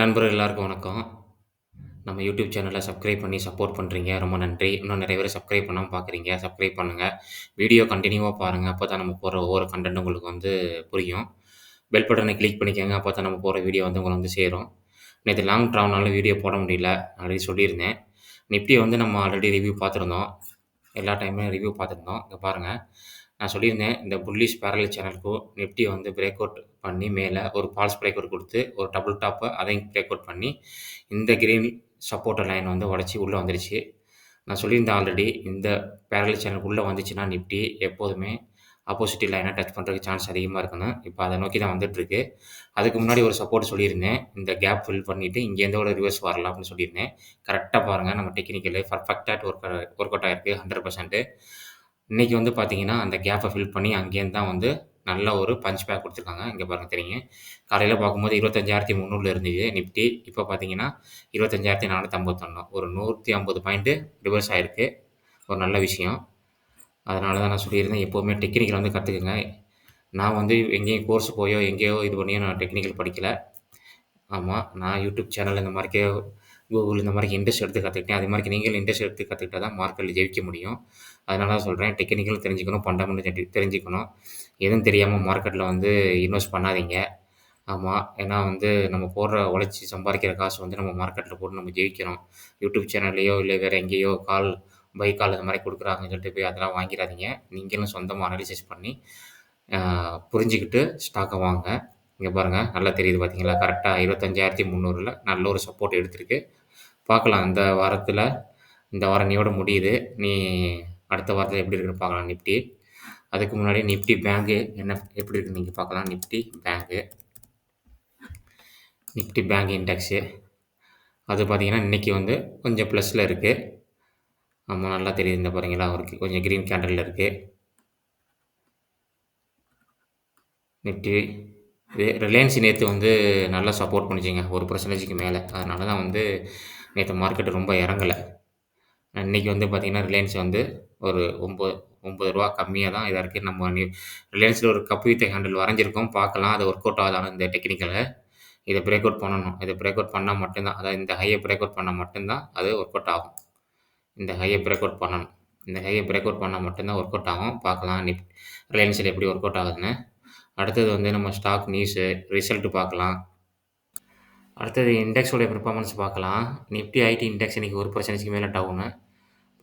நண்பர்கள் எல்லாருக்கும் வணக்கம். நம்ம யூடியூப் சேனலை சப்ஸ்கிரைப் பண்ணி சப்போர்ட் பண்ணுறீங்க ரொம்ப நன்றி. இன்னும் நிறைய பேர் சப்ஸ்கிரைப் பண்ணாமல் பார்க்குறீங்க. சப்ஸ்கிரைப் பண்ணுங்கள் வீடியோ கண்டினியூவாக பாருங்கள் அப்போ தான் நம்ம போகிற ஒவ்வொரு கண்டென்ட் உங்களுக்கு வந்து புரியும். பெல் பட்டனை கிளிக் அப்போ தான் நம்ம போடுற வீடியோ வந்து உங்களை வந்து சேரும். நேற்று லாங் ட்ராவல்னால வீடியோ போட முடியல. ஆல்ரெடி சொல்லியிருந்தேன். நிஃப்டிய வந்து நம்ம ஆல்ரெடி ரிவ்யூ பார்த்துருந்தோம். எல்லா டைமும் ரிவ்யூ பார்த்துருந்தோம். இங்கே பாருங்கள் நான் சொல்லியிருந்தேன், இந்த புல்லிஷ் பேரலல் சேனலுக்கும் நிஃப்டி வந்து பிரேக் அவுட் பண்ணி மேல ஒரு ஃபால்ஸ் பிரேக் அவுட் குடுத்து, ஒரு டபுள் டாப்பை அதையும் பிரேக் அவுட் பண்ணி, இந்த கிரீன் சப்போர்ட் லைன் வந்து உடைச்சு உள்ள வந்துருச்சு. நான் சொல்லியிருந்தேன் ஆல்ரெடி, இந்த பேரலல் சேனலுக்கு உள்ள வந்துச்சுன்னா நிஃப்டி எப்போதுமே ஆப்போசிட்டி லைனாக டச் பண்ணுறதுக்கு சான்ஸ் அதிகமா இருக்குன்னு. இப்ப அத நோக்கி தான் வந்துட்டுருக்கு. அதுக்கு முன்னாடி ஒரு சப்போர்ட் சொல்லியிருந்தேன். இந்த கேப் ஃபில் பண்ணிட்டு இங்கேருந்து ஒரு ரிவர்ஸ் வரலாம் அப்படின்னு சொல்லியிருந்தேன். கரெக்ட்டா பாருங்க நம்ம டெக்னிக்கலு பெர்ஃபெக்ட்டா ஒர்க் ஒர்க் அவுட் ஆயிருக்கு 100%. இன்னைக்கு வந்து பார்த்தீங்கன்னா, அந்த கேப்ப ஃபில் பண்ணி அங்கேருந்து தான் வந்து நல்ல ஒரு பஞ்ச் பேக் குடுத்துருக்காங்க. இங்க பாருங்க தெரியும். காலையில பார்க்கும்போது 25,300ல இருந்தது நிஃப்டி. இப்ப பார்த்தீங்கன்னா, 25,451 ஒரு 150 பாயிண்ட்டு ரிவர்ஸ் ஆயிருக்கு. ஒரு நல்ல விஷயம். அதனால தான் நான் சொல்லியிருந்தேன், எப்பவுமே டெக்னிக்கல் வந்து கத்துக்கங்க. நான் வந்து எங்கேயும் கோர்ஸ் போயோ, எங்கேயோ இது பண்ணியோ நான் டெக்னிக்கல் படிக்கல. ஆமா. நான் யூடியூப் சேனல் இந்த மாரிக்கே கூகுள் இந்த மாரிக்கு இன்ட்ரெஸ்ட் எடுத்து கத்துக்கிட்டேன். அதே மாரிக்கு நீங்களும் இன்ட்ரெஸ்ட் எடுத்து கத்துக்கிட்டா தான் மார்க்கெட்ல ஜெயிக்க முடியும். அதனால தான் சொல்கிறேன் டெக்னிக்கல் தெரிஞ்சுக்கணும், ஃபண்டமெண்டல் தெரிஞ்சுக்கணும். எதுவும் தெரியாமல் மார்க்கெட்டில் வந்து இன்வெஸ்ட் பண்ணாதீங்க. ஆமாம் ஏன்னா வந்து நம்ம போடுற உழைச்சி சம்பாதிக்கிற காசு வந்து நம்ம மார்க்கெட்டில் போட்டு நம்ம ஜெயிக்கணும். யூடியூப் சேனல்லையோ இல்லை வேறு எங்கேயோ கால் பை கால் இந்த மாதிரி கொடுக்குறாங்கன்னு சொல்லிட்டு போய் அதெல்லாம் வாங்கிடாதீங்க நீங்களும் சொந்தமாக அனலைசிஸ் பண்ணி, புரிஞ்சுக்கிட்டு ஸ்டாக்கை வாங்க இங்கே பாருங்கள் நல்லா தெரியுது பார்த்தீங்களா? கரெக்டாக இருபத்தஞ்சாயிரத்தி முந்நூறில் நல்ல ஒரு சப்போர்ட் எடுத்திருக்கு. பார்க்கலாம் இந்த வாரத்தில் இந்த வாரம் இன்னையோட முடியுது. நீ அடுத்த வாரத்தில் எப்படி இருக்குன்னு பார்க்கலாம் நிஃப்டி. அதுக்கு முன்னாடி நிஃப்டி பேங்க்கு என்ன எப்படி இருக்குன்னு நீங்கள் பார்க்கலாம். நிஃப்டி பேங்க்கு நிஃப்டி பேங்க் இண்டெக்ஸு அது பார்த்தீங்கன்னா, இன்றைக்கி வந்து கொஞ்சம் ப்ளஸில் இருக்குது ஆமாம் நல்லா தெரியுது. இந்த பாருங்களா? அவருக்கு கொஞ்சம் க்ரீன் கேண்டலில் இருக்குது நிஃப்டி இது ரிலையன்ஸ் நேற்று வந்து நல்லா சப்போர்ட் பண்ணிச்சிங்க ஒரு பர்சன்டேஜுக்கு மேலே அதனால தான் வந்து நேற்று மார்க்கெட் ரொம்ப இறங்கல. இன்னைக்கு வந்து பார்த்திங்கன்னா ரிலையன்ஸ் வந்து ஒரு ஒம்பது ஒம்பது ரூபா கம்மியாக தான் இதாக இருக்குது நம்ம ரிலையன்ஸில் ஒரு கப் வித்தை ஹேண்டில் வரைஞ்சிருக்கோம். பார்க்கலாம். அது ஒர்க் அவுட் ஆகுதான இந்த டெக்னிக்கலை இதை பிரேக் அவுட் பண்ணணும். இதை பிரேக் அவுட் பண்ணால் மட்டும்தான் அதாவது இந்த ஹையை பிரேக் அவுட் பண்ணால் மட்டும்தான் அது ஒர்க் அவுட் ஆகும். இந்த ஹையை பிரேக் அவுட் பண்ணணும். இந்த ஹையை பிரேக் அவுட் பண்ணால் மட்டும்தான் ஒர்க் அவுட் ஆகும். பார்க்கலாம் நிப் ரிலையன்ஸில் எப்படி ஒர்க் அவுட் ஆகுதுன்னு. அடுத்தது வந்து நம்ம ஸ்டாக் நியூஸு, ரிசல்ட்டு பார்க்கலாம். அடுத்தது இண்டெக்ஸோடைய பெர்ஃபார்மன்ஸ் பார்க்கலாம். நிஃப்டி ஐடி இண்டெக்ஸ் இன்னைக்கு 1%க்கு மேல டவுனு.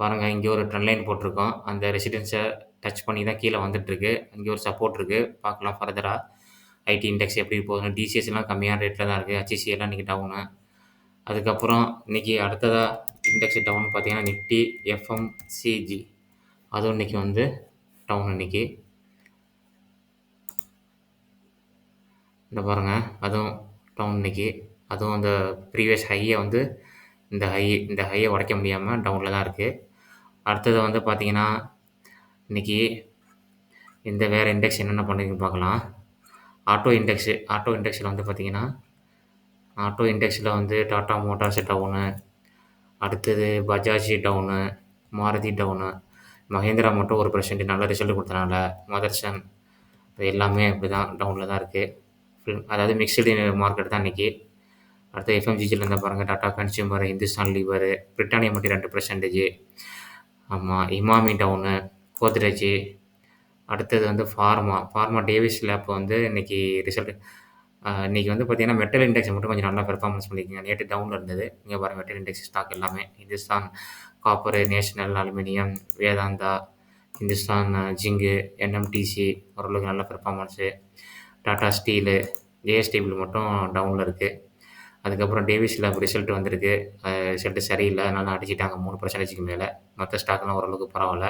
பாருங்கள் இங்கே ஒரு ட்ரெண்ட் லைன் போட்டிருக்கோம். அந்த ரெசிடென்ஸை டச் பண்ணி தான் கீழே வந்துட்டுருக்கு. இங்கே ஒரு சப்போர்ட் இருக்குது பார்க்கலாம் ஃபர்தராக ஐடி இண்டெக்ஸ் எப்படி போகுதுன்னு. டிசிஎஸ்லாம் கம்மியான ரேட்டில் தான் இருக்குது ஹெச்சிஎல்லாம் இன்னைக்கு டவுனு. அதுக்கப்புறம் இன்னைக்கு அடுத்ததாக இண்டெக்ஸ் டவுன் பார்த்தீங்கன்னா, நிஃப்டி எஃப்எம்சிஜி. அதுவும் இன்னைக்கு வந்து டவுன் இன்றைக்கி இந்த பாருங்கள் அதுவும் டவுன் இன்னைக்கு. அதுவும் அந்த ப்ரீவியஸ் ஹையை வந்து இந்த ஹை இந்த ஹையை உடைக்க முடியாமல் டவுனில் தான் இருக்குது அடுத்தது வந்து பார்த்தீங்கன்னா, இன்னைக்கு இந்த வேறு இண்டெக்ஸ் என்னென்ன பண்ணுறீங்கன்னு பார்க்கலாம். ஆட்டோ இண்டெக்ஸு ஆட்டோ இண்டெக்ஸில் வந்து பார்த்தீங்கன்னா, ஆட்டோ இண்டெக்ஸில் வந்து டாட்டா மோட்டார்ஸ் டவுனு. அடுத்தது பஜாஜ் டவுனு, மாருதி டவுனு. மஹேந்திரா மட்டும் ஒரு பர்சன்ட் நல்ல ரிசல்ட் கொடுத்தனால மதர்சன் இது எல்லாமே இப்படி தான் டவுனில் தான் இருக்குது அதாவது மிக்ஸ்டு மார்க்கெட் தான் இன்றைக்கி அடுத்து எஃப்எம்ஜிஜியில் இருந்தால் பாருங்கள் Tata consumer, Hindustan lever, Britannia மட்டும் ரெண்டு பர்சன்டேஜ் ஆமாம் இமாமி டவுனு, கோத்ரேஜ். அடுத்தது வந்து ஃபார்மா. ஃபார்மா டேவிஸ் லேப் வந்து இன்னைக்கு ரிசல்ட் அ இன்னைக்கு வந்து பார்த்தீங்கன்னா, மெட்டல் இண்டெக்ஸ் மட்டும் கொஞ்சம் நல்லா பெர்ஃபார்மன்ஸ் பண்ணியிருக்குங்க. நேத்து டவுன்ல இருந்தது. இங்க பாருங்க மெட்டல் இண்டெக்ஸ் ஸ்டாக் எல்லாமே. Hindustan copper, national aluminium, Vedanta, Hindustan zinc NMDC ஓரளவுக்கு நல்ல பெர்ஃபார்மன்ஸு. டாடா ஸ்டீலு, ஜேஎஸ்டிபிள் மட்டும் டவுன்ல இருக்கு. அதுக்கப்புறம் டேவிஸ் லேப் ரிசல்ட் வந்திருக்கு. ரிசல்ட்டு சரியில்லை சரியில்ல. அதனால அடிச்சுட்டாங்க 3%க்கு மேல. மத்த ஸ்டாக்லாம் ஓரளவுக்கு பரவாயில்ல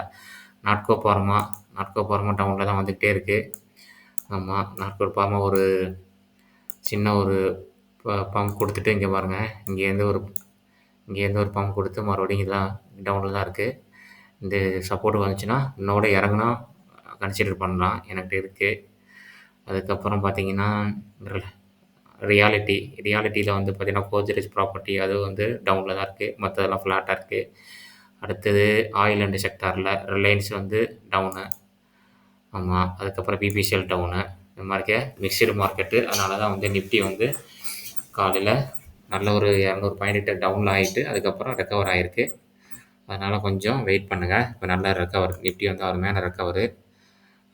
நாட்கோ பார்மா நாட்கோ பார்மா டவுனில் தான் வந்துகிட்டே இருக்குது ஆமாம் நாட்கோ பார்மா ஒரு சின்ன ஒரு ப பம்ப் கொடுத்துட்டு இங்கே பாருங்கள் இங்கேருந்து ஒரு இங்கேருந்து ஒரு பம்ப் கொடுத்து மறுபடியும் இதெல்லாம் டவுனில் தான் இருக்குது இந்த சப்போர்ட் வந்துச்சுன்னா, இன்னோட இறங்கினா கன்சிடர் பண்ணலாம். என்கிட்ட இருக்குது அதுக்கப்புறம் பார்த்தீங்கன்னா, ரியாலிட்டி ரியாலிட்டியில் வந்து பார்த்திங்கன்னா கோத்ரேஜ் ப்ராப்பர்ட்டி அதுவும் வந்து டவுனில் தான் இருக்குது மற்றதெல்லாம் ஃப்ளாட்டாக இருக்குது அடுத்தது ஆயில் அண்ட் செக்டாரில் ரிலையன்ஸ் வந்து டவுனு. ஆமாம் அதுக்கப்புறம் பிபிசிஎல் டவுனு. இந்த மாதிரி மிக்சடு மார்க்கெட்டு. அதனால தான் வந்து நிஃப்டி வந்து காலையில் நல்ல ஒரு 200 பாயிண்ட் டவுனில் ஆகிட்டு அதுக்கப்புறம் ரெக்கவர் ஆகிருக்கு அதனால் கொஞ்சம் வெயிட் பண்ணுங்கள் இப்போ நல்ல ரெக்கவர் நிஃப்டி வந்து அருமையான ரெக்கவரு.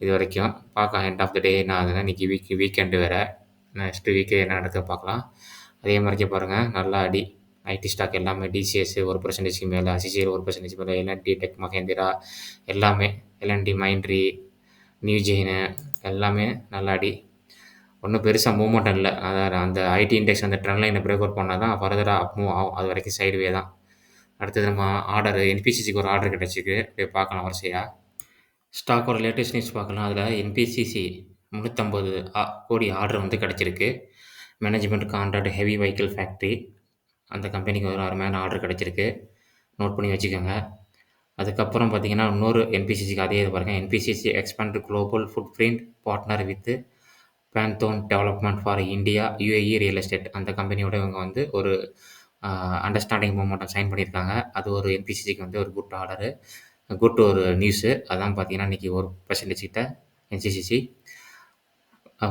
இதுவரைக்கும் பார்க்க எண்ட் ஆஃப் த டே என்ன ஆகுதுன்னா இன்றைக்கி வீக் வீக்கெண்டு வேறு நெக்ஸ்ட் வீக்கு என்ன நடக்க பார்க்கலாம். அதே மாதிரிக்கே பாருங்கள் நல்ல அடி. ஐடி ஸ்டாக் எல்லாமே டிசிஎஸ் 1% மேல, ஐசிசிஎல் 1% மேல, எல்&டி டெக் மகேந்திரா எல்லாமே எல்என்டி மைண்ட்ரி, நியூஜெயின் எல்லாமே நல்ல அடி. ஒன்றும் பெருசாக மூவ்மெண்ட் இல்லை அதான் அந்த ஐடி இண்டெக்ஸ் அந்த ட்ரெண்ட் லைனை பிரேக் அவுட் பண்ணால் தான் ஃபர்தராக அப் மூவ் ஆகும். அது வரைக்கும் சைடுவே தான். அடுத்தது நம்ம ஆர்டர் என்பிசிசிக்கு ஒரு ஆர்டர் கிடச்சிக்கு போய் பார்க்கலாம் வரிசையாக ஸ்டாக்கோட லேட்டஸ்ட் நியூஸ் பார்க்கலாம். அதில் என்பிசிசி முந்நூற்றம்பது கோடி ஆர்டர் வந்து கிடச்சிருக்கு management contract heavy vehicle factory அந்த கம்பெனிக்கு ஒரு அருமையான ஆர்டர் கிடச்சிருக்கு நோட் பண்ணி வச்சுக்கோங்க. அதுக்கப்புறம் பார்த்தீங்கன்னா, இன்னொரு என்பிசிசிக்கு அதே இது பாருங்கள் NBCC expand global footprint partner with pantheon development for India, UAE real estate அந்த கம்பெனியோட இவங்க வந்து ஒரு அண்டர்ஸ்டாண்டிங் மெமோரண்டம் சைன் பண்ணியிருக்காங்க. அது ஒரு என்பிசிசிக்கு வந்து ஒரு குட் ஆர்டரு. குட் ஒரு நியூஸு. அதான் பார்த்தீங்கன்னா, இன்றைக்கி ஒரு பர்சன்டேஜ் கிட்ட என்சிசிசி அ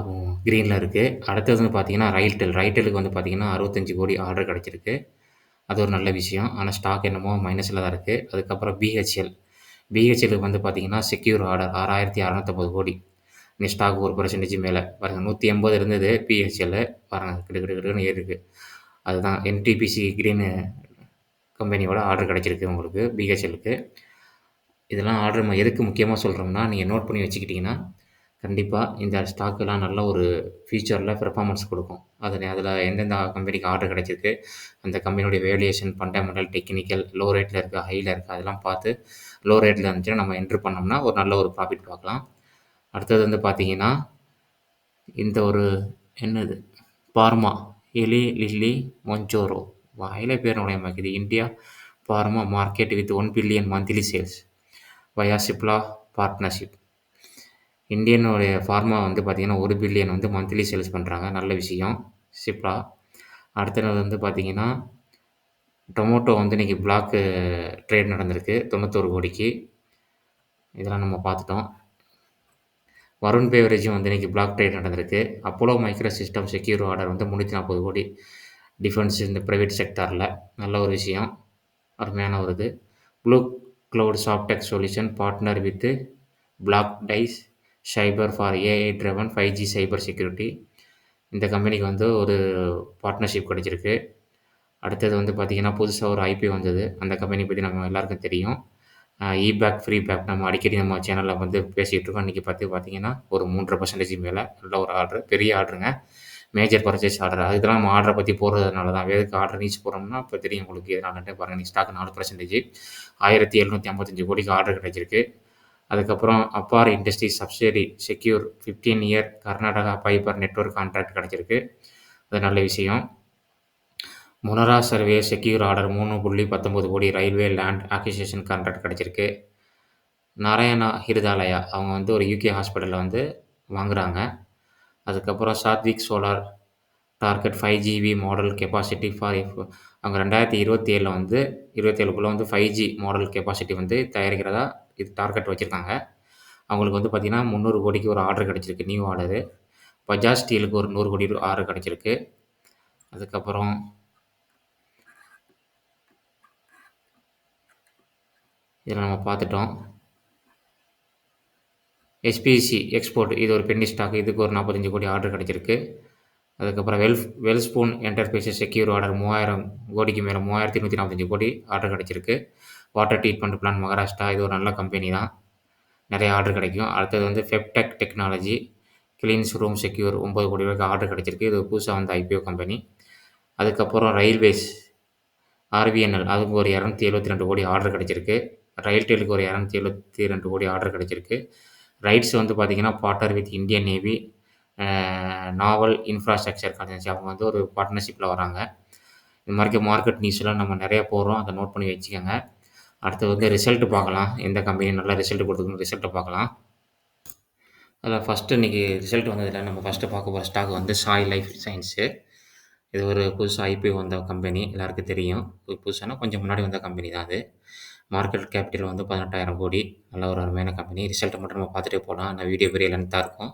கிரீன்ல இருக்கு. அடுத்தது வந்து பார்த்தீங்கன்னா, ரயில்டெல். ரயில்டெல்லுக்கு வந்து பார்த்தீங்கன்னா, 65 கோடி ஆர்டர் கிடைச்சிருக்கு. அது ஒரு நல்ல விஷயம். ஆனா ஸ்டாக் என்னமோ மைனஸ்ல தான் இருக்கு. அதுக்கப்புறம் பிஹெச்எல். பிஹெச்எல்லுக்கு வந்து பார்த்தீங்கன்னா, செக்யூர் ஆர்டர் 6650 கோடி. இன்னைக்கு ஸ்டாக் 1% மேல. பாருங்க 180 இருந்தது பிஹெச்எல்லு. பாருங்க கிடு கிடு கிடுன்னு ஏறிருக்கு. அதுதான் என்டிபிசி கிரீன் கம்பெனியோட ஆர்டர் கிடைச்சிருக்கு உங்களுக்கு பிஹெச்எல்லுக்கு. இதெல்லாம் ஆர்டர் நம்ம எதுக்கு முக்கியமா சொல்றோம்னா, நீங்க நோட் பண்ணி வச்சுக்கிட்டீங்கன்னா, கண்டிப்பாக இந்த ஸ்டாக்கெல்லாம் நல்ல ஒரு ஃப்யூச்சரில் பெர்ஃபார்மன்ஸ் கொடுக்கும். அதில் அதில் எந்தெந்த கம்பெனிக்கு ஆர்டர் கிடைச்சிருக்கு, அந்த கம்பெனியோடைய வேல்யூஷன் ஃபண்டமெண்டல், டெக்னிக்கல், லோ ரேட்டில் இருக்கா, ஹையில் இருக்கா அதெல்லாம் பார்த்து லோ ரேட்டில் இருந்துச்சுன்னா நம்ம என்ட்ரு பண்ணோம்னா, ஒரு நல்ல ஒரு ப்ராஃபிட் பார்க்கலாம். அடுத்தது வந்து பார்த்தீங்கன்னா, இந்த ஒரு என்னது? பார்மா எலி லில்லி மொஞ்சோரோ வாயில பேர் நுழைய India pharma market with one billion monthly sales via Cipla partnership. இந்தியனுடைய pharma வந்து பார்த்திங்கன்னா ஒரு பில்லியன் வந்து மந்த்லி சேல்ஸ் பண்ணுறாங்க நல்ல விஷயம். சிப்லா. அடுத்தது வந்து பார்த்தீங்கன்னா, டொமேட்டோ வந்து இன்றைக்கி பிளாக்கு ட்ரேட் நடந்திருக்கு. 91 கோடிக்கு. இதெல்லாம் நம்ம பார்த்துட்டோம். வருண் பெவரேஜும் வந்து இன்றைக்கி பிளாக் ட்ரேட் நடந்திருக்கு. Apollo micro system secure order வந்து 340 கோடி. டிஃபென்ஸ் இந்த ப்ரைவேட் செக்டாரில் நல்ல ஒரு விஷயம். அருமையான ஒரு இது. Blue cloud softech solution partner with black dice cyber for AI driven 5ஜி cyber security. இந்த கம்பெனிக்கு வந்து ஒரு பார்ட்னர்ஷிப் கிடைச்சிருக்கு. அடுத்தது வந்து பார்த்திங்கன்னா புதுசாக ஒரு ஐபி வந்தது. அந்த கம்பெனி பற்றி நம்ம எல்லாருக்கும் தெரியும். இ பேக், ஃப்ரீ பேக் நம்ம அடிக்கடி நம்ம சேனலில் வந்து பேசிகிட்டு இருக்கோம். இன்றைக்கி பார்த்து பார்த்தீங்கன்னா, ஒரு மூன்றை பர்சன்டேஜ் மேலே நல்ல ஒரு ஆர்டர். பெரிய ஆர்டருங்க. Major purchase order. அதுக்கெல்லாம் நம்ம ஆர்டரை பற்றி போடுறதுனால தான். எதுக்கு ஆர்டர் நீட்ஸ் போடுறோம்னா, இப்போ தெரியும் உங்களுக்கு எதனாலன்ட்டு பாருங்க. இன்னைக்கு ஸ்டாக் 4% 1755 கோடிக்கு ஆர்டர் கிடைச்சிருக்கு. அதுக்கப்புறம் Apar industries subsidiary secure 15 year Karnataka fiber network contract கிடைச்சிருக்கு. அது நல்ல விஷயம். மொனரா சர்வே செக்யூர் ஆர்டர் 3.19 கோடி ரயில்வே லேண்ட் அக்விசிஷன் கான்ட்ராக்ட் கிடச்சிருக்கு நாராயணா ஹிருதாலயா அவங்க வந்து ஒரு யூகே ஹாஸ்பிட்டலில் வந்து வாங்குறாங்க. அதுக்கப்புறம் Saatvik solar target five GB model capacity for if அவங்க 2027ல வந்து 27க்குள்ள வந்து ஃபைவ் ஜி மாடல் கெப்பாசிட்டி வந்து தயாரிக்கிறதா இது டார்கெட் வச்சுருக்காங்க அவங்களுக்கு வந்து பார்த்திங்கன்னா முந்நூறு கோடிக்கு ஒரு ஆர்டர் கிடச்சிருக்கு நியூ ஆர்டரு. பஜாஜ் ஸ்டீலுக்கு ஒரு நூறு கோடி ஆர்டர் கிடச்சிருக்கு அதுக்கப்புறம் இதில் நம்ம பார்த்துட்டோம். எஸ்பிசி எக்ஸ்போர்ட் இது ஒரு பென்னி ஸ்டாக். இதுக்கு ஒரு 45 கோடி ஆர்டர் கிடச்சிருக்கு அதுக்கப்புறம் வெல்ஃப் வெல்ஸ்பூன் என்டர்பிரைசஸ் செக்யூர் ஆர்டர் 3000 கோடிக்கு மேலே மூவாயிரத்தி நூற்றி நாற்பத்தஞ்சு கோடி ஆர்டர் கிடச்சிருக்கு வாட்டர் ட்ரீட்மெண்ட் பிளான் மகாராஷ்டிரா இது ஒரு நல்ல கம்பெனி தான். நிறைய ஆர்டர் கிடைக்கும். அடுத்தது வந்து Fabtech technology cleans room secure ஒம்பது கோடி ரூபாய்க்கு ஆர்டர் கிடச்சிருக்கு இது புதுசாக வந்த ஐபிஓ கம்பெனி. அதுக்கப்புறம் ரயில்வேஸ் ஆர்பிஎன்எல் அதுக்கு ஒரு 272 கோடி ஆர்டர் கிடச்சிருக்கு ரயில்டெலுக்கு ஒரு 272 கோடி ஆர்டர் கிடச்சிருக்கு ரைட்ஸ் வந்து பார்த்தீங்கன்னா, partner with Indian navy naval infrastructure consultancy அவங்க வந்து ஒரு பார்ட்னர்ஷிப்பில் வராங்க. இந்த மாதிரி மார்க்கெட் நியூஸ்லாம் நம்ம நிறையா போடுறோம். அதை நோட் பண்ணி வச்சுக்கோங்க அடுத்து வந்து ரிசல்ட்டு பார்க்கலாம். எந்த கம்பெனி நல்ல ரிசல்ட் கொடுத்துக்கணும் ரிசல்ட்டை பார்க்கலாம். அதில் ஃபஸ்ட்டு இன்னைக்கு ரிசல்ட் வந்ததில் நம்ம ஃபர்ஸ்ட்டு பார்க்க போகிற ஸ்டாக் வந்து சாய் லைஃப் சயின்ஸு இது ஒரு புதுசாக ஐபிஓ வந்த கம்பெனி. எல்லாருக்கும் தெரியும். புதுசானா கொஞ்சம் முன்னாடி வந்த கம்பெனி தான் அது. மார்க்கெட் கேபிட்டல் வந்து 18,000 கோடி. நல்ல ஒரு அருமையான கம்பெனி. ரிசல்ட்டை மட்டும் நம்ம பார்த்துட்டே போகலாம் ஆனா வீடியோ பெரிய லென்த்தாக இருக்கும்.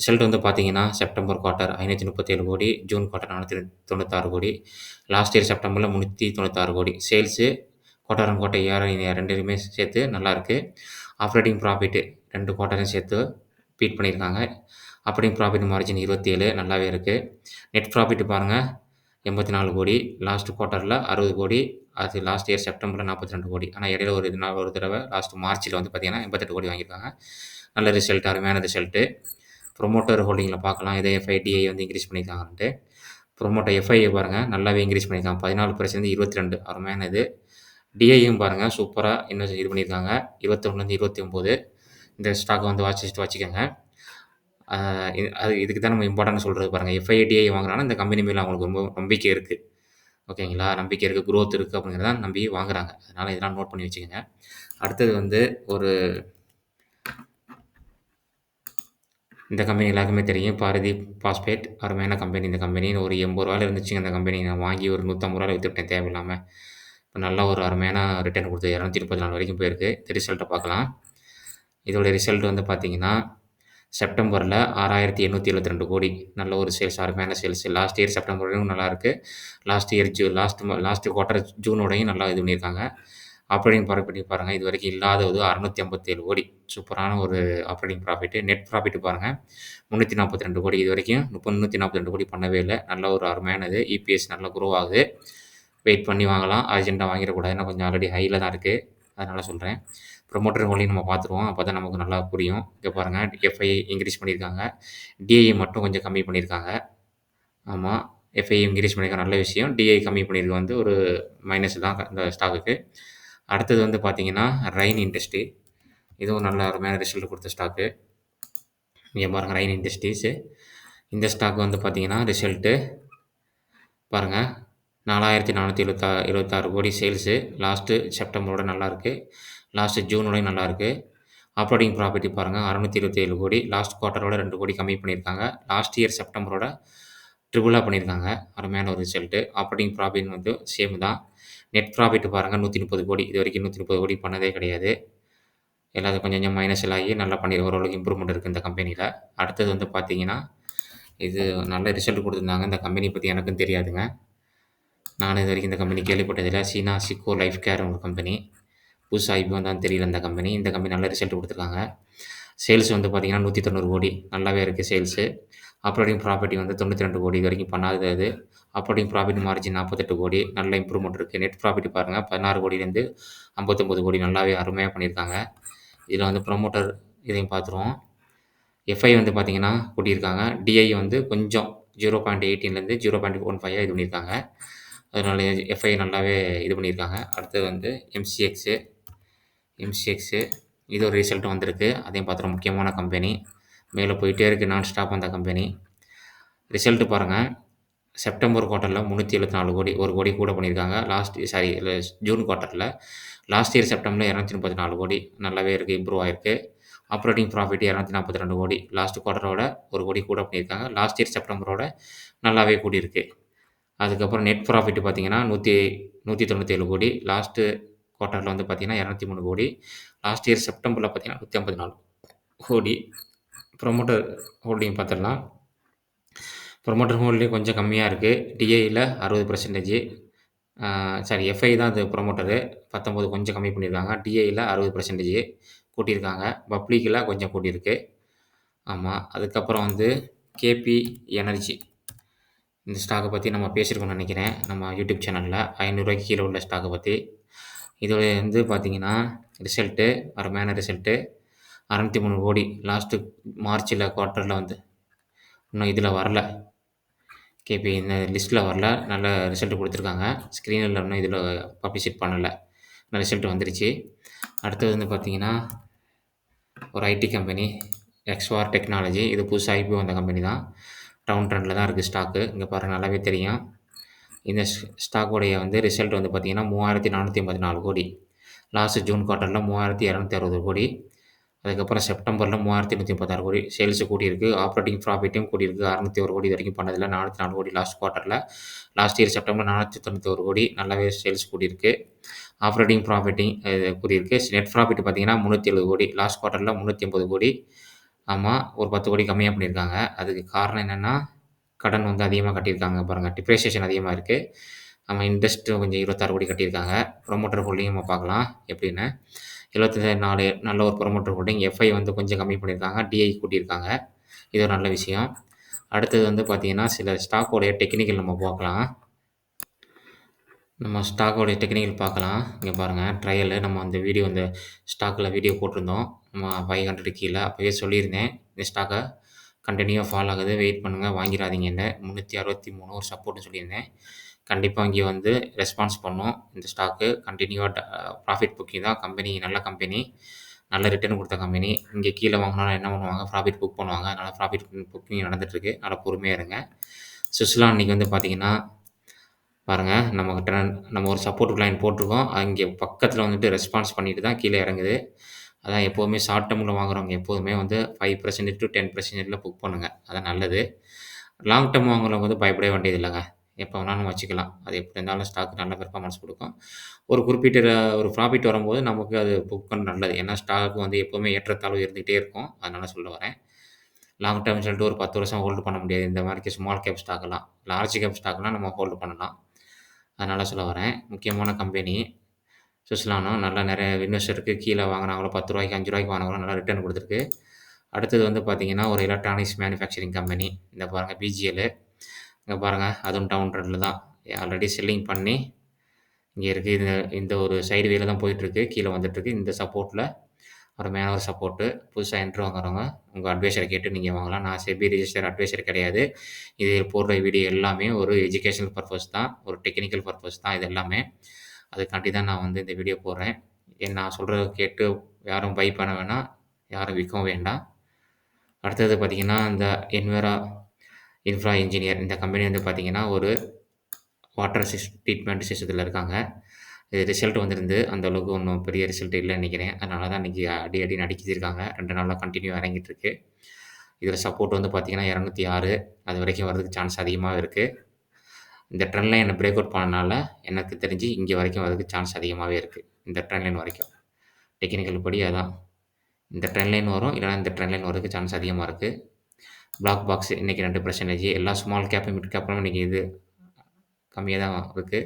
ரிசல்ட் வந்து பார்த்தீங்கன்னா, செப்டம்பர் குவார்ட்டர் ஐநூற்றி முப்பத்தேழு கோடி, ஜூன் குவார்ட்டர் நானூற்றி தொண்ணூத்தாறு கோடி, லாஸ்ட் இயர் செப்டம்பரில் முந்நூற்றி தொண்ணூத்தாறு கோடி. சேல்ஸு குவார்ட்டர் கோட்டை ஏஆர் இயர் ஆன் இயர் 2லையுமே சேர்த்து நல்லாயிருக்கு. ஆப்ரேட்டிங் ப்ராஃபிட்டு ரெண்டு குவார்ட்டரையும் சேர்த்து பீட் பண்ணியிருக்காங்க. ஆப்ரேட்டிங் ப்ராஃபிட் மார்ஜின் 27 நல்லாவே இருக்குது நெட் ப்ராஃபிட் பாருங்க 84 கோடி, லாஸ்ட் குவார்ட்டரில் அறுபது கோடி, அது லாஸ்ட் இயர் செப்டம்பரில் நாற்பத்தி ரெண்டு கோடி. ஆனால் இடையில ஒரு இது நாள் ஒரு தடவை லாஸ்ட் மார்ச்சில் வந்து பார்த்தீங்கன்னா, 88 கோடி வாங்கியிருக்காங்க. நல்ல ரிசல்ட், அருமையான ரிசல்ட்டு. ப்ரொமோட்டர் ஹோல்டிங்கில் பார்க்கலாம். இதே எஃப்ஐடிஐ வந்து இன்க்ரீஸ் பண்ணியிருக்காங்கன்ட்டு. ப்ரொமோட்டர் எஃப்ஐஏ பாருங்கள் நல்லாவே இன்கிரீஸ் பண்ணியிருக்காங்க. 14% 22 அருமையான இது. டிஐயும் பாருங்க சூப்பராக இன்னும் இது பண்ணியிருக்காங்க. 21லேருந்து 29 இந்த ஸ்டாக்கை வந்து வாட்ச் லிஸ்ட் வச்சுக்கோங்க. இது அது இதுக்கு தான் நம்ம இம்பார்ட்டன்ட் சொல்கிறது பாருங்கள் எஃப்ஐடிஐ வாங்குறாங்கன்னா இந்த கம்பெனி மேலே அவங்களுக்கு ரொம்ப நம்பிக்கை இருக்குது ஓகேங்களா? நம்பிக்கை இருக்குது குரோத் இருக்குது அப்படிங்கிறத நம்பி வாங்குறாங்க. அதனால் இதெல்லாம் நோட் பண்ணி வச்சுக்கோங்க அடுத்தது வந்து ஒரு இந்த கம்பெனி எல்லாருக்குமே தெரியும். பாரதி பாஸ்பேட் அருமையான கம்பெனி இந்த கம்பெனி. ஒரு எண்பது ரூபாயில் இருந்துச்சுங்க இந்த கம்பெனி. நான் வாங்கி ஒரு நூற்றம்பது ரூபாயில் வித்துட்டேன் தேவையில்லாம. இப்போ நல்ல ஒரு அருமையான ரிட்டர்ன் குடுத்தது. 234 வரைக்கும் போயிருக்கு. இந்த ரிசல்ட்டை பார்க்கலாம். இதோட ரிசல்ட் வந்து பார்த்தீங்கன்னா, செப்டம்பர்ல ரூ. 6,872 கோடி. நல்ல ஒரு சேல்ஸ் அருமையான சேல்ஸ். லாஸ்ட் இயர் செப்டம்பர்லையும் நல்லாயிருக்கு. லாஸ்ட் இயர் ஜூ லாஸ்ட் லாஸ்ட் குவார்ட்டர் ஜூனோடையும் நல்லா இது பண்ணியிருக்காங்க. ஆப்ரேட்டிங் ப்ராஃபிட் பாருங்கள் இது வரைக்கும் இல்லாத ஒரு இல்லாதது 657 கோடி. சூப்பரான ஒரு ஆப்ரேட்டிங் ப்ராஃபிட். நெட் ப்ராஃபிட் பாருங்கள் முன்னூற்றி நாற்பத்தி ரெண்டு கோடி. இது வரைக்கும் தொண்ணூற்றி நாற்பத்தி ரெண்டு கோடி பண்ணவே இல்லை நல்ல ஒரு அருமையானது இபிஎஸ் நல்லா குரோ ஆகுது. வெயிட் பண்ணி வாங்கலாம். அர்ஜென்ட்டாக வாங்கிடக்கூடாது. ஏன்னா கொஞ்சம் ஆல்ரெடி ஹையில் தான் இருக்குது அதனால் சொல்கிறேன் ப்ரொமோட்டர் ஹோல்டிங் நம்ம பார்த்துருவோம். அப்பதான் நமக்கு நல்லா புரியும். இங்கே பாருங்கள் எஃப்ஐ இன்க்ரீஸ் பண்ணியிருக்காங்க. டிஐ மட்டும் கொஞ்சம் கம்மி பண்ணியிருக்காங்க. ஆமாம் எஃப்ஐ இன்க்ரீஸ் பண்ணியிருக்காங்க நல்ல விஷயம். டிஐ கம்மி பண்ணியிருக்க வந்து ஒரு மைனஸ் தான் இந்த ஸ்டாக்குக்கு. அடுத்தது வந்து பார்த்தீங்கன்னா, ரைன் இண்டஸ்ட்ரி. இதுவும் நல்ல அருமையான ரிசல்ட் கொடுத்த ஸ்டாக்கு. இங்கே பாருங்கள் ரைன் இண்டஸ்ட்ரீஸு. இந்த ஸ்டாக் வந்து பார்த்தீங்கன்னா, ரிசல்ட்டு பாருங்கள் நாலாயிரத்தி நானூற்றி எழுபத்தா எழுபத்தாறு கோடி சேல்ஸு. லாஸ்ட்டு செப்டம்பரோட நல்லாயிருக்கு. லாஸ்ட்டு ஜூனோடயும் நல்லாயிருக்கு. ஆப்பரேட்டிங் ப்ராஃபிட் பாருங்க 627 கோடி. லாஸ்ட் குவார்ட்டரோட ரெண்டு கோடி கம்மி பண்ணியிருக்காங்க. லாஸ்ட் இயர் செப்டம்பரோட ட்ரிபிளாக பண்ணியிருக்காங்க. அருமையான ஒரு ரிசல்ட்டு. ஆப்ரேட்டிங் ப்ராஃபிட் வந்து சேம் தான். நெட் ப்ராஃபிட் பாருங்க 130 கோடி. இது வரைக்கும் நூற்றி முப்பது கோடி பண்ணதே கிடையாது. எல்லாம் கொஞ்சம் கொஞ்சம் மைனஸ்ல ஆகி நல்லா பண்ணி ஓரளவுக்கு இம்ப்ரூவ்மெண்ட் இருக்குது இந்த கம்பெனியில் அடுத்தது வந்து பார்த்தீங்கன்னா, இது நல்ல ரிசல்ட் கொடுத்துருந்தாங்க இந்த கம்பெனி பற்றி எனக்கும் தெரியாதுங்க. நானும் இதுவரைக்கும் இந்த கம்பெனி கேள்விப்பட்டதில்ல. சீனா சிக்கோ லைஃப் கேர் ஒரு கம்பெனி. புதுசாக ஐபிஓ வந்தான்னு தெரியல இந்த கம்பெனி. இந்த கம்பெனி நல்ல ரிசல்ட் கொடுத்துருக்காங்க சேல்ஸ் வந்து பார்த்தீங்கன்னா 190 கோடி. நல்லாவே இருக்குது சேல்ஸு. ஆப்ரேட்டிங் ப்ராஃபிட் வந்து 92 கோடி. இதுவரைக்கும் பண்ணாதது அது. ஆப்ரேட்டிங் ப்ராஃபிட் மார்ஜின் 48 கோடி. நல்ல இம்ப்ரூவ்மெண்ட் இருக்குது நெட் ப்ராஃபிட் பாருங்கள் பதினாறு கோடியிலேருந்து ஐம்பத்தொம்பது கோடி. நல்லாவே அருமையாக பண்ணியிருக்காங்க. இதில் வந்து ப்ரொமோட்டர் இதையும் பார்த்துருவோம். எஃப்ஐ வந்து பார்த்தீங்கன்னா கூட்டியிருக்காங்க. டிஐ வந்து கொஞ்சம் 0.18லேருந்து 0.15ஆ இது பண்ணியிருக்காங்க. அதனால எஃப்ஐ நல்லாவே இது பண்ணியிருக்காங்க. அடுத்தது வந்து எம்சிஎக்ஸு. எம்சிஎக்ஸு இது ஒரு ரிசல்ட் வந்திருக்கு. அதையும் பார்த்துருவோம். முக்கியமான கம்பெனி. மேலே போயிட்டே இருக்குது நான் ஸ்டாப் அந்த கம்பெனி. ரிசல்ட்டு பாருங்கள் செப்டம்பர் குவார்ட்டர்ல 374 கோடி. ஒரு கோடி கூட பண்ணியிருக்காங்க. லாஸ்ட் சாரி ஜூன் குவார்ட்டரில் லாஸ்ட் இயர் செப்டம்பரில் இரநூத்தி முப்பத்தி நாலு கோடி. நல்லாவே இருக்குது இம்ப்ரூவ் ஆயிருக்கு. ஆப்ரேட்டிங் ப்ராஃபிட் 242 கோடி. லாஸ்ட் குவார்ட்டரோட ஒரு கோடி கூட பண்ணியிருக்காங்க. லாஸ்ட் இயர் செப்டம்பரோட நல்லாவே கூடியிருக்கு. அதுக்கப்புறம் நெட் ப்ராஃபிட் பார்த்தீங்கன்னா, நூத்தி 197 கோடி. லாஸ்ட்டு குவார்ட்டரில் வந்து பார்த்தீங்கன்னா 203 கோடி. லாஸ்ட் இயர் செப்டம்பரில் பார்த்தீங்கன்னா 154 கோடி. ப்ரொமோட்டர் ஹோல்டிங் பார்த்துடலாம். ப்ரொமோட்டர் ஹோல்டிங் கொஞ்சம் கம்மியாக இருக்குது டிஐயில் அறுபது பர்சன்டேஜ் சாரி எஃப்ஐ தான் அது ப்ரொமோட்டரு பத்தொம்போது கொஞ்சம் கம்மி பண்ணியிருக்காங்க. டிஐயில் அறுபது பர்சன்டேஜ் கூட்டியிருக்காங்க. பப்ளிக்கில் கொஞ்சம் கூட்டியிருக்கு. ஆமாம் அதுக்கப்புறம் வந்து கேபி எனர்ஜி. இந்த ஸ்டாக்கை பற்றி நம்ம பேசியிருக்கோம்னு நினைக்கிறேன் நம்ம யூடியூப் சேனலில் ஐநூறுரூவாய்க்கு கீழே உள்ள ஸ்டாக்கை பற்றி இது வந்து பார்த்திங்கன்னா ரிசல்ட்டு அருமையான ரிசல்ட்டு. 603 கோடி. லாஸ்ட்டு மார்ச்சில் குவார்ட்டரில் வந்து இன்னும் இதில் வரல. கேபி இந்த லிஸ்ட்டில் வரல. நல்ல ரிசல்ட் கொடுத்துருக்காங்க ஸ்க்ரீனில் இன்னும் இதில் பப்ளிசிட் பண்ணல. நல்ல ரிசல்ட் வந்துருச்சு. அடுத்தது வந்து பார்த்தீங்கன்னா, ஒரு ஐடி கம்பெனி எக்ஸ்வார் டெக்னாலஜி. இது புதுசாக ஐபிஓ வந்த கம்பெனி தான். டவுன் ட்ரெண்டில் தான் இருக்குது ஸ்டாக்கு. இங்கே பாருங்க நல்லாவே தெரியும். இந்த ஸ் வந்து ரிசல்ட் வந்து பார்த்திங்கன்னா மூவாயிரத்தி நானூற்றி ஐம்பத்தி நாலு கோடி. லாஸ்ட் ஜூன் குவார்ட்டர்ல 3,260 கோடி. அதுக்கப்புறம் செப்டம்பரில் மூவாயிரத்தி நூற்றி முப்பத்தாறு கோடி. சேல்ஸ் கூடியிருக்கு. ஆப்பரேட்டிங் ப்ராஃபிட்டும் கூடியிருக்கு. 601 கோடி இதுவரைக்கும் பண்ணதில்ல. 404 கோடி லாஸ்ட் குவார்ட்டரில் லாஸ்ட் இயர் செப்டம்பர் 491 கோடி. நல்லாவே சேல்ஸ் கூடியிருக்கு. ஆப்ரேட்டிங் ப்ராஃபிட்டிங் கூடியிருக்கு. நெட் ப்ராஃபிட் பார்த்தீங்கன்னா 370 கோடி. லாஸ்ட் குவார்ட்டர்ல 380 கோடி. ஆமாம் ஒரு 10 கோடி கம்மியாக பண்ணியிருக்காங்க. அதுக்கு காரணம் என்னென்னா கடன் வந்து அதிகமாக கட்டியிருக்காங்க பாருங்கள் டிப்ரிசியேஷன் அதிகமாக இருக்குது ஆமாம் இன்ட்ரெஸ்ட்டு கொஞ்சம் 26 கோடி கட்டியிருக்காங்க. ப்ரொமோட்டர் ஹோல்டிங் நம்ம பார்க்கலாம் எப்படின்னு. 74 நல்ல ஒரு ப்ரொமோட்டர் ஹோல்டிங். எஃப்ஐ வந்து கொஞ்சம் கம்மி பண்ணியிருக்காங்க. டிஐ கூட்டியிருக்காங்க. இது ஒரு நல்ல விஷயம். அடுத்தது வந்து பார்த்தீங்கன்னா, சில ஸ்டாக்கோடைய டெக்னிக்கல் நம்ம பார்க்கலாம். நம்ம ஸ்டாக்கோடைய டெக்னிக்கல் பார்க்கலாம். இங்கே பாருங்கள் ட்ரையலு நம்ம அந்த வீடியோ அந்த ஸ்டாக்கில் வீடியோ போட்டிருந்தோம். நம்ம ஃபைவ் ஹண்ட்ரட் கீழே அப்போயே சொல்லியிருந்தேன். இந்த ஸ்டாக்கை கண்டினியூவாக ஃபால் ஆகுது. வெயிட் பண்ணுங்க வாங்கிறாதீங்கன்னு. 363 ஒரு சப்போர்ட்னு சொல்லியிருந்தேன். கண்டிப்பாக இங்கே வந்து ரெஸ்பான்ஸ் பண்ணும். இந்த ஸ்டாக்கு கண்டினியூவாக ட ப்ராஃபிட் புக்கிங் தான். கம்பெனி நல்ல கம்பெனி. நல்ல ரிட்டர்ன் கொடுத்த கம்பெனி. இங்கே கீழே வாங்கினா என்ன பண்ணுவாங்க, ப்ராஃபிட் புக் பண்ணுவாங்க. அதனால் ப்ராஃபிட் புக்கிங் நடந்துட்டுருக்கு. அதனால பொறுமையாக இருங்க. சுஸ்லாம் இன்னைக்கு வந்து பார்த்தீங்கன்னா, பாருங்க நம்ம ட்ரெண்ட் நம்ம ஒரு சப்போர்ட் லைன் போட்டிருக்கோம். அங்கே பக்கத்தில் வந்துட்டு ரெஸ்பான்ஸ் பண்ணிட்டு தான் கீழே இறங்குது. அதான் எப்போதுமே ஷார்ட் டேர்மில் வாங்குறவங்க எப்போதுமே வந்து ஃபைவ் பர்சன்டேஜ் டு டென் பர்சன்டேஜில் புக் பண்ணுங்க. அதான் நல்லது. லாங் டேர்ம் வாங்குறவங்க வந்து பயப்படவே வேண்டியதில்லங்க. எப்போ வேணாலும் வச்சுக்கலாம். அது எப்படி இருந்தாலும் ஸ்டாக் நல்ல பெர்ஃபார்மன்ஸ் கொடுக்கும் ஒரு குறிப்பிட்ட ஒரு ப்ராஃபிட் வரும்போது நமக்கு அது புக் பண்ண நல்லது. ஏன்னா ஸ்டாக் வந்து எப்போவுமே ஏற்றத்தாழ்வு இருந்துகிட்டே இருக்கும். அதனால சொல்ல வரேன். லாங் டெர்ம்னு சொல்லிட்டு ஒரு 10 வருஷம் ஹோல்டு பண்ண முடியாது. இந்த மாதிரி ஸ்மால் கேப் ஸ்டாக்லாம். லார்ஜ் கேப் ஸ்டாக்லாம் நம்ம ஹோல்டு பண்ணலாம். அதனால சொல்ல வரேன். முக்கியமான கம்பெனி. சுஸ்லானும் நல்லா நிறைய இன்வெஸ்டருக்கு கீழே வாங்குனாங்களோ ரூ. 10 ரூ. 5 வாங்குனாங்களோ நல்லா ரிட்டர்ன் கொடுத்துருக்கு அடுத்தது வந்து பார்த்தீங்கன்னா, ஒரு எலக்ட்ரானிக்ஸ் மேனுஃபேக்சரிங் கம்பெனி. இந்த பாருங்க பிஜிஎல். இங்கே பாருங்கள் அதுவும் டவுன் ட்ரெண்டில் தான். ஆல்ரெடி செல்லிங் பண்ணி இங்கே இருக்குது இந்த இந்த ஒரு சைடு வேல தான் போயிட்டுருக்கு. கீழே வந்துட்டுருக்கு. இந்த சப்போர்ட்டில் ஒரு மேலே ஒரு சப்போர்ட்டு. புதுசாக என்ட்ரு வாங்குறவங்க உங்கள் அட்வைசரை கேட்டு நீங்கள் வாங்கலாம். நான் செபி ரிஜிஸ்டர் அட்வைசர் கிடையாது. இது போடுற வீடியோ எல்லாமே ஒரு எஜுகேஷனல் பர்பஸ் தான். ஒரு டெக்னிக்கல் பர்பஸ் தான் இது எல்லாமே. அதுக்காண்டி தான் நான் வந்து இந்த வீடியோ போடுறேன். என் நான் சொல்கிறத கேட்டு யாரும் பை பண்ண வேணாம். யாரும் விற்கவும் வேண்டாம். அடுத்தது பார்த்திங்கன்னா இந்த என்வேரா இன்ஃப்ரா இன்ஜினியர் இந்த கம்பெனி வந்து பார்த்திங்கன்னா ஒரு வாட்டர் சிஸ் ட்ரீட்மெண்ட் சிஸ்டத்தில் இருக்காங்க. இது ரிசல்ட் வந்திருந்து. அந்த அளவுக்கு ஒன்றும் பெரிய ரிசல்ட் இல்லை நினைக்கிறேன் அதனால தான் இன்னைக்கு அடி அடின்னு அடிக்கிருக்காங்க. 2 நாளா கன்டினியூவா இறங்கிட்டுருக்கு. இதில் சப்போர்ட் வந்து பார்த்திங்கன்னா இரநூத்தி ஆறு அது வரைக்கும் வரதுக்கு சான்ஸ் அதிகமாக இருக்குது இந்த ட்ரெண்ட் லைனை பிரேக் அவுட் பண்ணனால எனக்கு தெரிஞ்சு இங்கே வரைக்கும் வரதுக்கு சான்ஸ் அதிகமாகவே இருக்குது இந்த ட்ரெண்ட் லைன் வரைக்கும். டெக்னிக்கல் படி அதான். இந்த ட்ரெண்ட் லைன் வரும். இல்லைனா இந்த ட்ரெண்ட் லைன் வரதுக்கு சான்ஸ் அதிகமாக இருக்குது பிளாக் பாக்ஸ் இன்னைக்கு 2% எல்லா ஸ்மால் கேப்பும் மிட் கேப்பும் இன்றைக்கி இது கம்மியாக தான் இருக்குது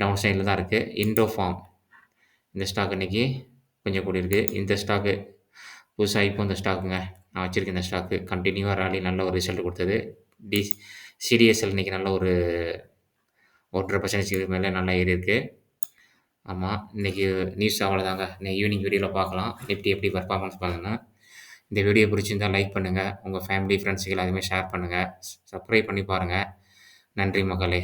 டவுன் சைடில் தான் இருக்குது இண்டோ ஃபார்ம் இந்த ஸ்டாக் இன்னைக்கு கொஞ்சம் கூடியிருக்கு. இந்த ஸ்டாக்கு புதுசாக இப்போ இந்த ஸ்டாக்குங்க. நான் வச்சுருக்கேன் இந்த ஸ்டாக்கு. கண்டினியூவாக ராலி நல்ல ஒரு ரிசல்ட் கொடுத்தது டி சிடிஎஸ்எல் இன்றைக்கி நல்ல ஒரு 1 1/2% மேல நல்லா ஏறியிருக்கு. ஆமா. இன்னைக்கு நியூஸ் அவ்வளோதாங்க. இன்னைக்கு ஈவினிங் வீடியோவில் பார்க்கலாம். நிஃப்டி எப்படி பர்ஃபார்மன்ஸ் பண்ணுதுன்னு. இந்த வீடியோ பிடிச்சிருந்தா லைக் பண்ணுங்கள் உங்கள் ஃபேமிலி, ஃபிரெண்ட்ஸ்க்கு எல்லாத்துக்குமே ஷேர் பண்ணுங்கள் சப்ஸ்கிரைப் பண்ணி பாருங்கள் நன்றி மகளே.